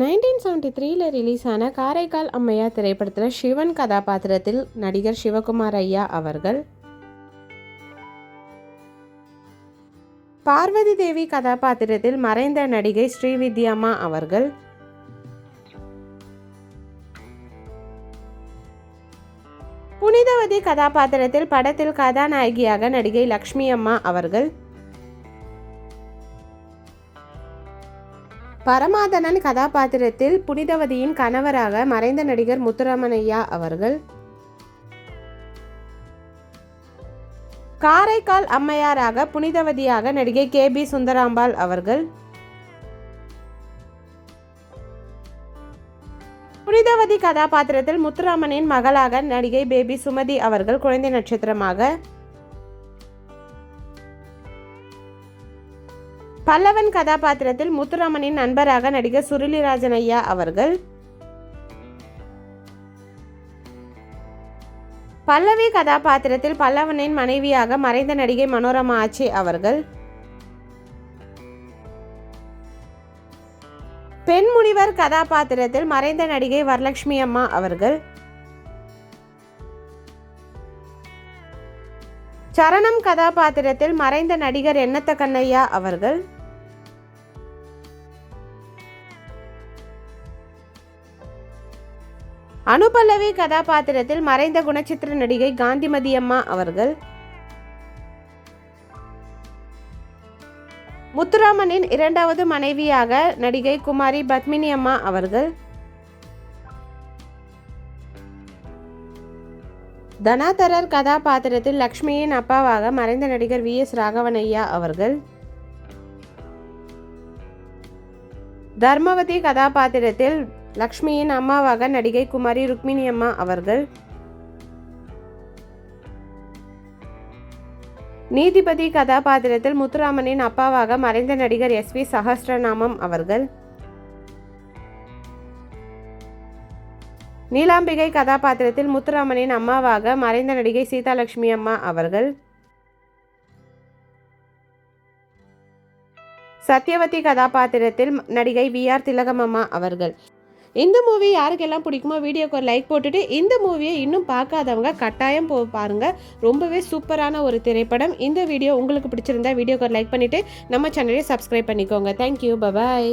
Nineteen seventy த்ரீல release ஆன காரைக்கால் அம்மையா திரைப்படத்தில் சிவன் கதாபாத்திரத்தில் நடிகர் சிவகுமார் ஐயா அவர்கள். பார்வதி தேவி கதாபாத்திரத்தில் மறைந்த நடிகை ஸ்ரீவித்யாமா அவர்கள். புனிதவதி கதாபாத்திரத்தில் படத்தில் கதாநாயகியாக நடிகை லக்ஷ்மி அம்மா அவர்கள். பரமாதனன் கதாபாத்திரத்தில் புனிதவதியின் கணவராக மறைந்த நடிகர் முத்துராமனையா அவர்கள். காரைக்கால் அம்மையாராக புனிதவதியாக நடிகை கே. பி. சுந்தராம்பாள் அவர்கள். புனிதவதி கதாபாத்திரத்தில் முத்துராமனின் மகளாக நடிகை பேபி சுமதி அவர்கள் குழந்தை நட்சத்திரமாக. பல்லவன் கதாபாத்திரத்தில் முத்துராமனின் நண்பராக நடிகர் சுருளிராஜன் ஐயா அவர்கள். பல்லவி கதாபாத்திரத்தில் பல்லவனின் மனைவியாக மறைந்த நடிகை மனோரமா ஆச்சி அவர்கள். பெண் முனிவர் கதாபாத்திரத்தில் மறைந்த நடிகை வரலட்சுமி அம்மா அவர்கள். சரணம் கதாபாத்திரத்தில் மறைந்த நடிகர் எண்ணத்த கண்ணையா அவர்கள். அனுபல்லவி கதாபாத்திரத்தில் மறைந்த குணச்சித்திர நடிகை காந்திமதி அம்மா அவர்கள். முத்துராமனின் இரண்டாவது மனைவியாக நடிகை குமாரி பத்மினி அம்மா அவர்கள். தனாதரர் கதாபாத்திரத்தில் லக்ஷ்மியின் அப்பாவாக மறைந்த நடிகர் வி. எஸ். ராகவனையா அவர்கள். தர்மவதி கதாபாத்திரத்தில் லக்ஷ்மியின் அம்மாவாக நடிகை குமாரி ருக்மிணி அம்மா அவர்கள். நீதிபதி கதாபாத்திரத்தில் முத்துராமனின் அப்பாவாக மறைந்த நடிகர் எஸ். வி. சஹஸ்ரநாமம் அவர்கள். நீலாம்பிகை கதாபாத்திரத்தில் முத்துராமனின் அம்மாவாக மறைந்த நடிகை சீதாலட்சுமி அம்மா அவர்கள். சத்யவதி கதாபாத்திரத்தில் நடிகை வி ஆர் திலகமம்மா அவர்கள். இந்த மூவி யாருக்கெல்லாம் பிடிக்குமோ வீடியோக்கு ஒரு லைக் போட்டுட்டு இந்த மூவியை இன்னும் பார்க்காதவங்க கட்டாயம் போ பாருங்கள் ரொம்பவே சூப்பரான ஒரு திரைப்படம். இந்த வீடியோ உங்களுக்கு பிடிச்சிருந்தா வீடியோக்கு ஒரு லைக் பண்ணிவிட்டு நம்ம சேனலை சப்ஸ்கிரைப் பண்ணிக்கோங்க. Thank you bye bye